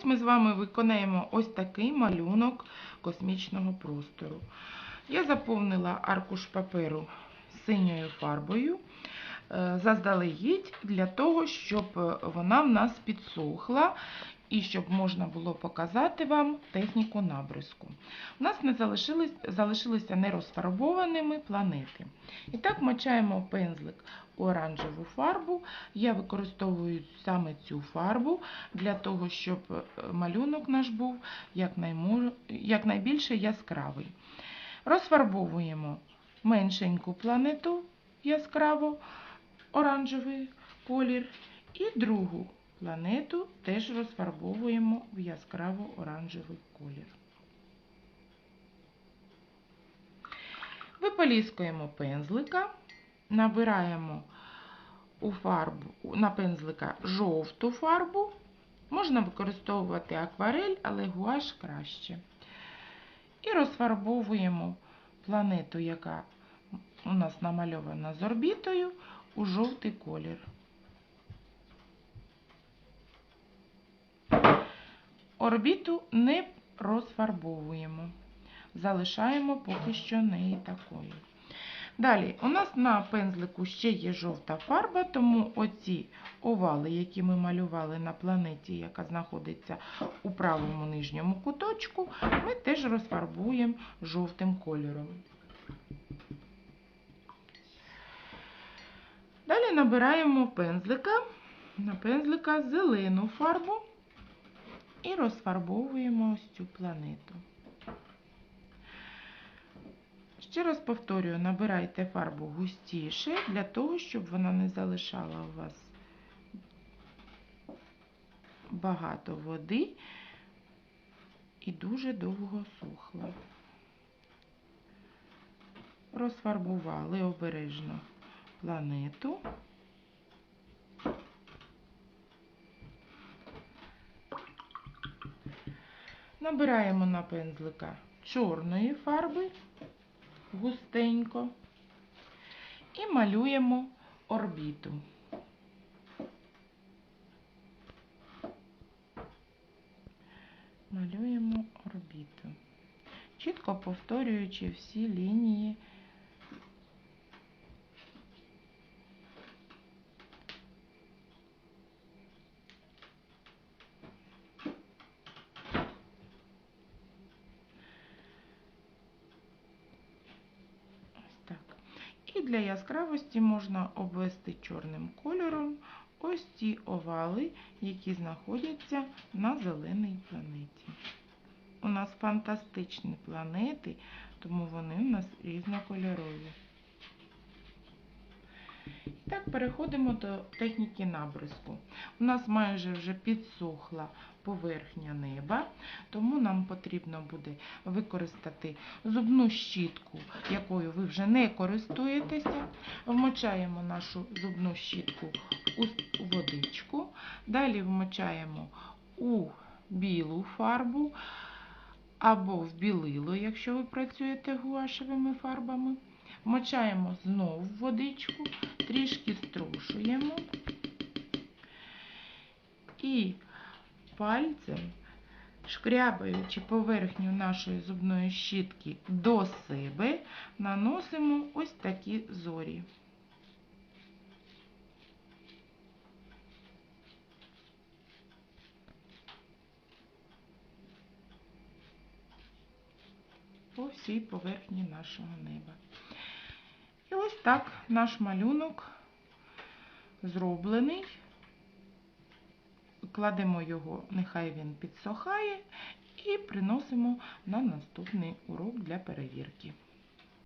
ось ми з вами виконаємо ось такий малюнок космічного простору. Я заповнила аркуш паперу синьою фарбою е, заздалегідь для того, щоб е, вона в нас підсохла і щоб можна було показати вам техніку набризку. У нас не залишились, залишилися нерозфарбованими планети. І так мочаємо пензлик у оранжеву фарбу. Я використовую саме цю фарбу для того, щоб е, малюнок наш був якнайбільше яскравий. Розфарбовуємо меншеньку планету яскраво оранжевий колір і другу планету теж розфарбовуємо в яскраво оранжевий колір. Виполіскуємо пензлика, набираємо у фарбу, на пензлика жовту фарбу. Можна використовувати акварель, але гуаш краще. І розфарбовуємо планету, яка у нас намальована з орбітою, у жовтий колір. Орбіту не розфарбовуємо. Залишаємо поки що неї такою. Далі, у нас на пензлику ще є жовта фарба, тому оці овали, які ми малювали на планеті, яка знаходиться у правому нижньому куточку, ми теж розфарбуємо жовтим кольором. Далі набираємо пензлика, на пензлика зелену фарбу і розфарбовуємо ось цю планету. Ще раз повторюю, набирайте фарбу густіше, для того, щоб вона не залишала у вас багато води і дуже довго сухла. Розфарбували обережно планету. Набираємо на пензлика чорної фарби густенько і малюємо орбіту. Малюємо орбіту, чітко повторюючи всі лінії. Ось так. І для яскравості можна обвести чорним кольором ось ті овали, які знаходяться на зеленій планеті. У нас фантастичні планети, тому вони у нас різнокольорові. Переходимо до техніки набризку. У нас майже вже підсохла поверхня неба, тому нам потрібно буде використати зубну щітку, якою ви вже не користуєтеся. Вмочаємо нашу зубну щітку у водичку, далі вмочаємо у білу фарбу або в білило, якщо ви працюєте гуашевими фарбами. Вмочаємо знову водичку, трішки струшуємо і пальцем, шкрябаючи поверхню нашої зубної щітки до себе, наносимо ось такі зорі. По всій поверхні нашого неба. Так наш малюнок зроблений. Кладемо його, нехай він підсохає, і приносимо на наступний урок для перевірки.